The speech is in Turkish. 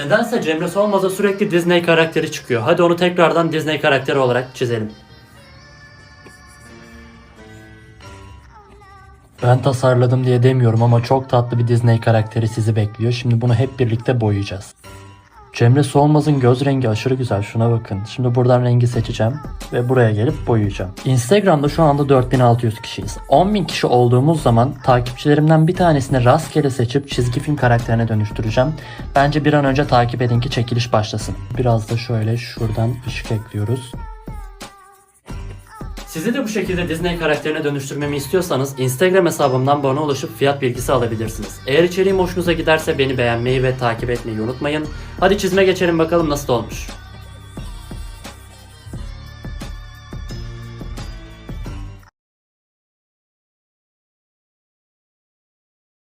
Nedense Cemre Solmaz'a sürekli Disney karakteri çıkıyor. Hadi onu tekrardan Disney karakteri olarak çizelim. Ben tasarladım diye demiyorum ama çok tatlı bir Disney karakteri sizi bekliyor. Şimdi bunu hep birlikte boyayacağız. Cemre Solmaz'ın göz rengi aşırı güzel. Şuna bakın. Şimdi buradan rengi seçeceğim ve buraya gelip boyayacağım. Instagram'da şu anda 4600 kişiyiz. 10.000 kişi olduğumuz zaman takipçilerimden bir tanesini rastgele seçip çizgi film karakterine dönüştüreceğim. Bence bir an önce takip edin ki çekiliş başlasın. Biraz da şöyle şuradan ışık ekliyoruz. Sizi de bu şekilde Disney karakterine dönüştürmemi istiyorsanız Instagram hesabımdan bana ulaşıp fiyat bilgisi alabilirsiniz. Eğer içeriğim hoşunuza giderse beni beğenmeyi ve takip etmeyi unutmayın. Hadi çizime geçelim bakalım nasıl olmuş.